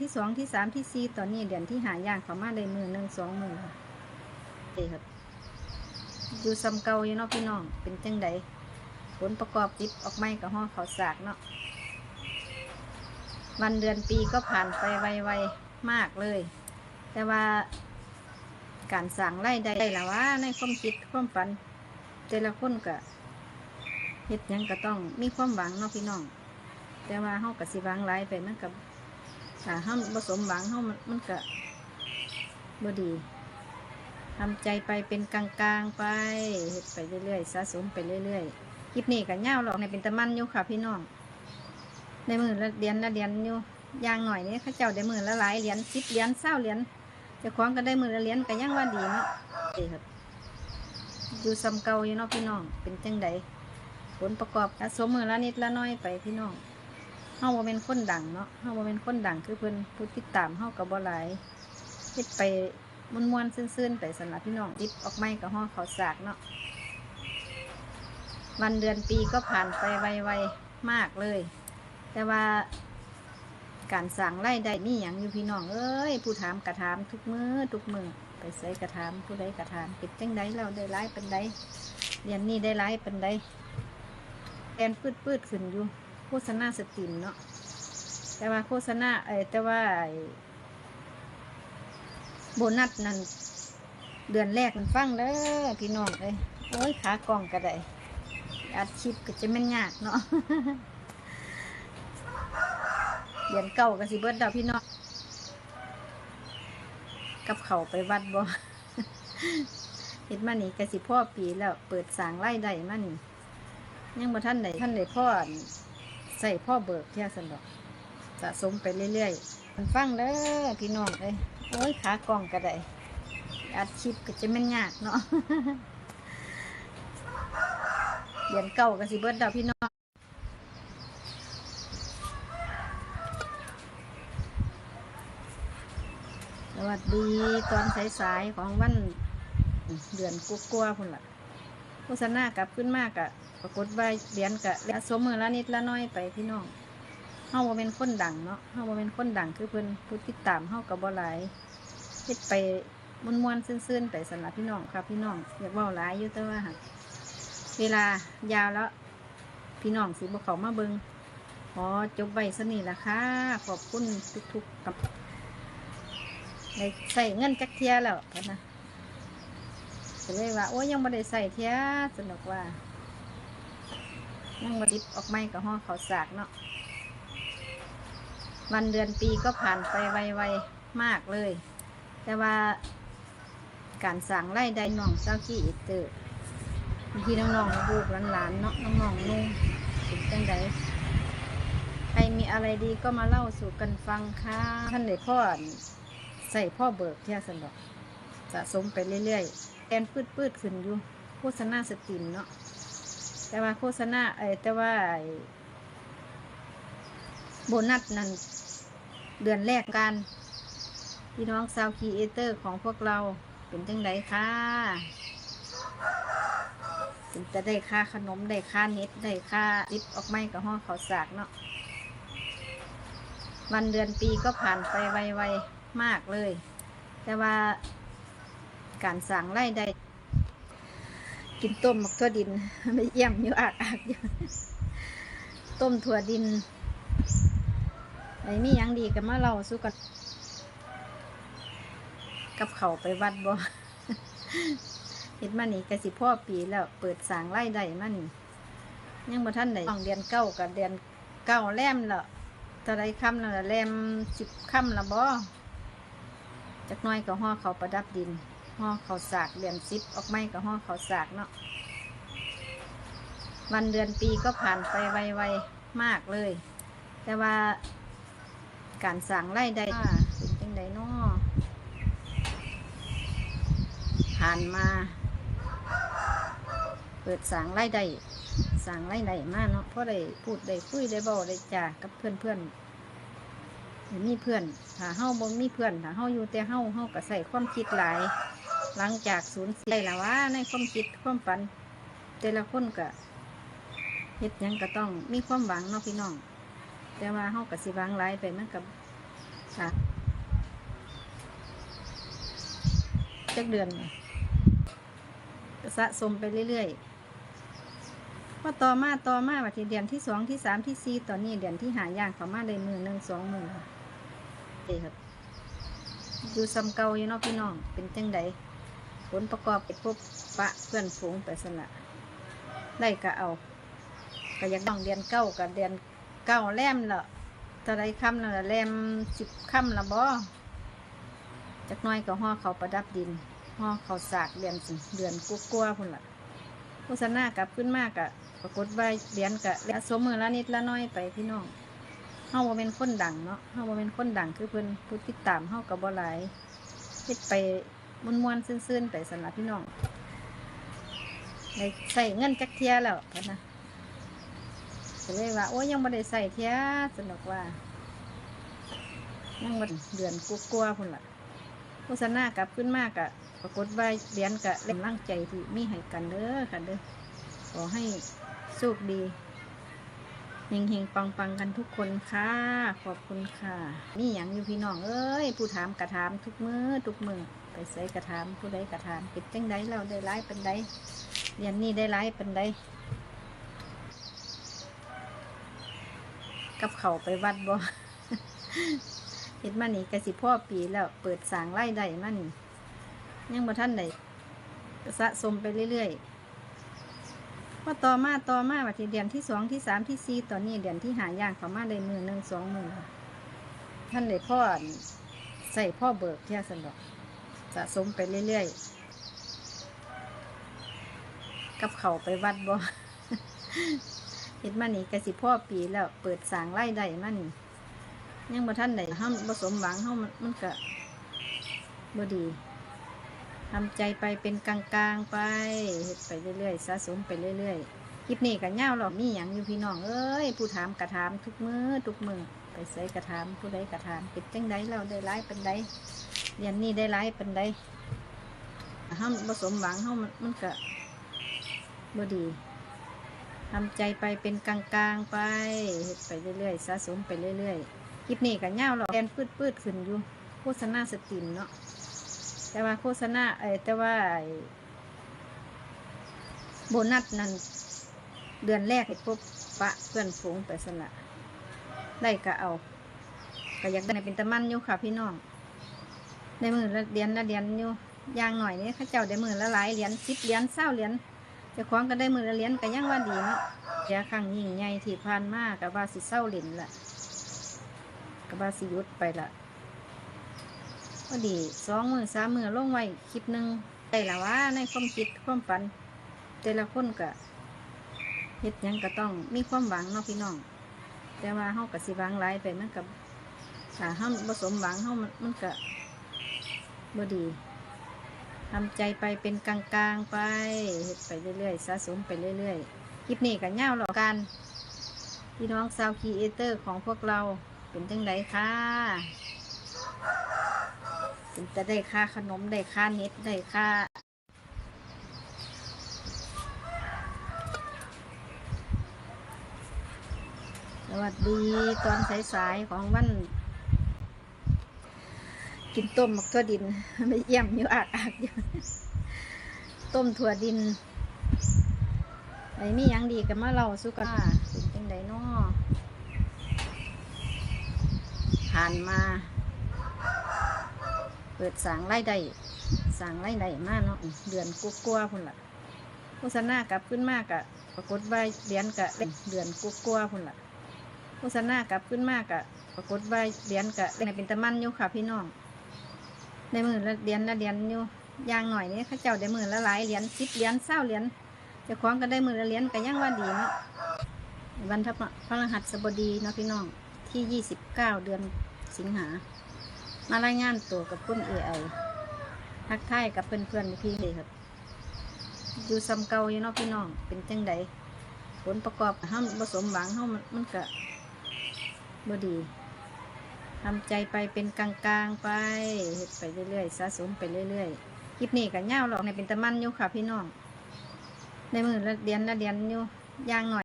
ที่สองที่สามที่สี่ตอนนี้เดือนที่หายางเขามาได้มือหนึ่งสองมือเอ้ครับอยู่ซ้ำเก่าอยู่เนาะพี่น้องเป็นจังใดผลประกอบติดออกไม่กับห่อเขาสากเนาะวันเดือนปีก็ผ่านไปไวๆมากเลย แต่ว่าการสั่งไล่ได้ละว่าในความคิดความฝัน แต่ละคนก็เฮ็ดยังก็ต้องมีความหวังเนาะพี่น้อง แต่ว่าเฮาก็สิหวังหลายไปมันก็ ถ้าเฮาบ่สมหวังเฮามมันก็บ่ดีทำใจไปเป็นกลางๆไปเฮ็ดไปเรื่อยๆสะสมไปเรื่อยๆคลิปนี้ก็ยาหรอกในเป็นตะมันอยู่ค่ะพี่น้องในมือละเดือนละเดือนอยู่ย่างหน่อยนี่เขาเจ้าได้มือละหลายเหรียญ10เหรียญ20เหรียญเจ้าของก็ได้มือละเหรียญก็ยังว่าดีเนาะเอ้ครับอยู่ซ้ำเก่าอยู่เนาะพี่น้องเป็นจังใดผลประกอบสะสมมือละนิดละน้อยไปพี่น้อง เฮาบ่เป็นคนดังเนาะเฮาบ่เป็นคนดังคือเพิ่นผู้ติดตามเฮาก็บ่หลายเฮ็ดไปม่วนๆซื่นๆไปสำหรับพี่น้องติดออกไม้กับห่อเขาสากเนาะวันเดือนปีก็ผ่านไปไวๆมากเลย แต่ว่าการสั่งไล่ได้มีหยังอยู่พี่น้องเอ้ยผู้ถามกระถามทุกมือทุกมือไปใส่กระถามผู้ใดกระถามเป็นจังใดเราได้ร้ายเป็นใดเรียนนี่ได้ร้ายเป็นใดแอนปืดๆขึ้นอยู่ ษณาสตรีมเนาะแต่ว่าโฆษณาเออแต่ว่าโบนัสนั่นเดือนแรกมันฟังเด้อพี่น้องเอ้ยโอ้ยขากล่องก็ได้อัดคลิปก็จะแม่นยากเนาะเดือนเก่าก็สิเบิดดาวพี่น้องกับเขาไปวัดบ่เห็นมานี่ก็สิพ่อปีแล้วเปิดสางไล่ได้มานี่ยังบ่ท่านไหนท่านไหนพ่อ ใส่พ่อเบิกเที่ยสันดอกสะสมไปเรื่อยๆมันฟังเด้อพี่น้องเอ้ยโอ้ยขากล่องก็ได้อัดคลิปก็จะแม่นยากเนาะเดือนเก่าก็สิเบิดดาวพี่น้องสวัสดีตอนสายๆของวันเดือนกุ๊กกัวพุ่นล่ะโฆษณากลับขึ้นมากอะ ปรากฏว่าเหรียญกะและสมมือละนิดละน้อยไปพี่น้องเฮาบ่เป็นคนดังเนาะเฮาบ่เป็นคนดังคือเพิ่นผู้ติดตามเฮากับบ่หลายเฮ็ดไปม่วนๆซื่นๆไปสำหรับพี่น้องครับพี่น้องอยากเว้าหลายอยู่แต่ว่าเวลายาวแล้ว พี่น้องสิบ่เข้ามาเบิ่งขอจบไว้ซะนี่ล่ะค่ะ ขอบคุณทุกๆกับได้ใส่เงินจักเทียแล้วพะนะก็เลยว่า โอ้ยยังไม่ได้ใส่เทียสนุกว่า ยังมาดิบออกไม้กับห่อเขาสากเนาะวันเดือนปีก็ผ่านไปไวๆมากเลย แต่ว่าการสั่งไล่ได้น้องเจ้าขี้อิเตอร์พี่น้องๆลูกหลานๆเนาะน้องๆนุ่งเป็นจังใดใครมีอะไรดีก็มาเล่าสู่กันฟังค่ะท่านไหนพ่อใส่พ่อเบิกเที่ยสนุกสะสมไปเรื่อยๆแอนปืดปืดๆขึ้นอยู่โฆษณาสตรีมเนาะ แต่ว่าโฆษณาเออแต่ว่าโบนัสนั่นเดือนแรกกันพี่น้องซาวคีเอเตอร์ของพวกเราเป็นจังไดค่ะถึงจะได้ค่าขนม ได้ค่าเน็ตได้ค่าติปออกไม้กับห่องเขาสากเนาะวันเดือนปีก็ผ่านไปไวๆมากเลย แต่ว่าการสั่งไล่ได้ กินต้มมักถั่วดินไม่เยี่ยมอยู่อากอากอยู่ต้มถั่วดินไอ้มีหยังดีกันมาเราสู้กันกับเขาไปวัดบ่เห็นมานี่กสิพ่อปีแล้วเปิดสางไล่ได้มานี่ยังบ่ท่านไหนองเดือนเก้ากับเดือนเก้าแลมและตะไรค่ำแล้วล่ะแลมสิบค่ำละบ่จักน้อยก็ห่อเขาประดับดิน ห่อเขาสากเดือนซิปออกไม้กับห่อเขาสากเนาะวันเดือนปีก็ผ่านไปไวๆมากเลย แต่ว่าการสั่งไล่ได้เป็นจังไดเนาะผ่านมา เปิดสั่งไล่ได้สั่งไล่ได้มากเนาะเพราะได้พูดได้คุยได้บอกได้จากับเพื่อนเพื่อนๆมีเพื่อน ถ้าเฮาบ่มีเพื่อน ถ้าเฮาอยู่แต่เฮาเฮาก็ใส่ความคิดหลาย หลังจากสูญเสียแล้วว่าในความคิดความฝัน แต่ละคนก็เฮ็ดยังก็ต้องมีความหวังเนาะพี่น้อง แต่ว่าเฮาก็สิหวังหลายไปมันก็ค่ะจักเดือนสะสมไปเรื่อยๆว่าต่อมาต่อมาว่าที่เดือนที่สองที่สามที่สี่ตอนนี้เดือนที่หาย่างเขามาได้มือหนึ่งสองมือค่ะเอครับอยู่ซ้ำเก่าอยู่เนาะพี่น้องเป็นจังใด ลประกอบไปพบปะเพื่อนฝูงไปสละได้ก็เอาก็อยากต้องเดือนเก้ากับเดือนเก้าแลมละตะไรคำละแลมสิบคำละบ่จักน้อยก็ห่อเขาประดับดินห่อเขาสากเดือนสิเดือนกุ๊กกัวพุ่นละโฆษณากลับขึ้นมากอะปรากฏว่าเดือนกะแล้วสมมือละนิดละน้อยไปพี่น้องเฮาบ่เป็นคนดังเนาะเฮาบ่เป็นคนดังคือเพิ่นผู้ติดตามเฮากับบ่หลายเฮ็ดไป มวนๆซื่นๆไปสำหรับพี่น้องได้ใส่เงินจักเทียแล้วพะนะก็เลยว่า โอ้ยังไม่ได้ใส่เทียสนุกว่า ยังมันเดือนกลัวๆพุ่นละโฆษณากลับขึ้นมากอะปรากฏว่าเรียนกะเล่มร่างใจที่มีให้กันเด้อค่ะเด้อขอให้สุขดีเฮงเฮงปังปังๆกันทุกคนค่ะ ขอบคุณค่ะ นี่อย่างอยู่พี่น้องเอ้ย ผู้ถามกระถามทุกมือทุกมือ ไปใส่กระถามผู้ใดกระถามเป็นจังใดเราได้ร้ายเป็นใดเรียนนี่ได้ร้ายเป็นใดกับเขาไปวัดบ่เห็นมานี่กสิพ่อปีแล้วเปิดสางไล่ได้มานี่ยังบ่ท่านใดก็สะสมไปเรื่อยๆว่าต่อมาต่อมาว่าที่เดือนที่สองที่สามที่สี่ตอนนี้เดือนที่หาย่างเขามาได้มือหนึ่งสองมือท่านได้พ่อใส่พ่อเบิกเที่ยสนดอก สะสมไปเรื่อยๆ กับเขาไปวัดบ่เห็นมานี่กสิพ่อปีแล้วเปิดสางไล่ได้มานี่ยังบ่ท่านใดห้ามผสมหวังเฮามันมันก็บ่ดีทำใจไปเป็นกลางๆไปเฮ็ดไปเรื่อยๆสะสมไปเรื่อยๆคลิปนี้ก็ยาหรอกมีหยังอยู่พี่น้องเอ้ยผู้ถามกระถามทุกมือทุกมือไปใส่กระถามผู้ใดกระถามเป็นจังใดเราได้ร้ายเป็นใด เรียนนี่ได้ร้ายเป็นใดห้ามผสมหวังเฮามันมันก็บ่ดีทำใจไปเป็นกลางๆไปเฮ็ดไปเรื่อยๆสะสมไปเรื่อยๆคลิปนี้ก็ยาหรอกแกนปืดๆขึ้นอยู่โฆษณาสตรีมเนาะแต่ว่าโฆษณาเอ้แต่ว่าโบนัสนั้นเดือนแรกให้พบปะเพื่อนฝูงไปสละได้ก็เอาก็อยากได้เป็นตะมันอยู่ค่ะพี่น้อง ได้มือละเดียนละเดียนอยู่อย่างหน่อยนี่เข้าเจ้าได้มือละหลายเหรียญสิบเหรียญเศร้าเหรียญจะคว้องก็ได้มือละเหรียญก็ยังว่าดีเนาะเดี๋ยาครั้งยิ่งใหญ่ที่ผ่านมากับว่าสิเศร้าเหรียญละกับว่าสิยุดไปละก็ดีสองมือสามมือลงไว้คลิปหนึ่งได้ละว่าในความคิดความฝัน แต่ละคนก็เฮ็ดยังก็ต้องมีความหวังเนาะพี่น้อง แต่ว่าเฮากับสิหวังหลายไปมันกับถ้าเฮาผสมหวังเฮามันมันก็ บ่ดีทำใจไปเป็นกลางๆไปเฮ็ดไปเรื่อยๆสะสมไปเรื่อยๆคลิปนี้กับเนยาหรอกกันพี่น้องซาวคีเอเตอร์ของพวกเราเป็นจังไดค่ะเป็นจะได้ค่าขนมได้ค่าเน็ตได้ค่าสวัสดีตอนสายๆของวัน กินต้มหมักถั่วดินไม่เยี่ยมอยู่อากอากอยู่ต้มถั่วดินไอ้มีหยังดีกันมาเราสุกันเป็นจังไดนอผ่านมา เปิดสางไล่ได้สางไล่ได้มากเนาะเดือนกุ๊กกัวพุ่นละโฆษณากลับขึ้นมากะปรากฏว่าเรียนกะเดือนกุ๊กกัวพุ่นละโฆษณากลับขึ้นมากะปรากฏว่าเรียนกะเป็นตะมันอยู่ค่ะพี่น้อง ได้มือละเหรียญละเหรียญอยู่อย่างหน่อยนี่เข้าเจ้าได้มือละหลายเหรียญสิบเหรียญเศร้าเหรียญจะคว้องก็ได้มือละเหรียญก็ยังว่าดีเนาะวันทัพพระรหัสบดีเนาะพี่น้องที่ยี่สิบเก้าเดือนสิงหา มารายงานตัวกับคุณเอไอทักทายกับเพื่อนๆพี่เลยครับอยู่ซ้ำเก่าอยู่เนาะพี่น้องเป็นจังใดผลประกอบห้ามผสมหวังห้ามันมันก็บ่ดี ทำใจไปเป็นกลางๆไปเฮ็ดไปเรื่อยๆสะสมไปเรื่อยๆคลิปนี้ก็ยาหรอกในเป็นตะมันอยู่ค่ะพี่น้องในมือละเดียนละเดียนอยู่ย่างหน่อย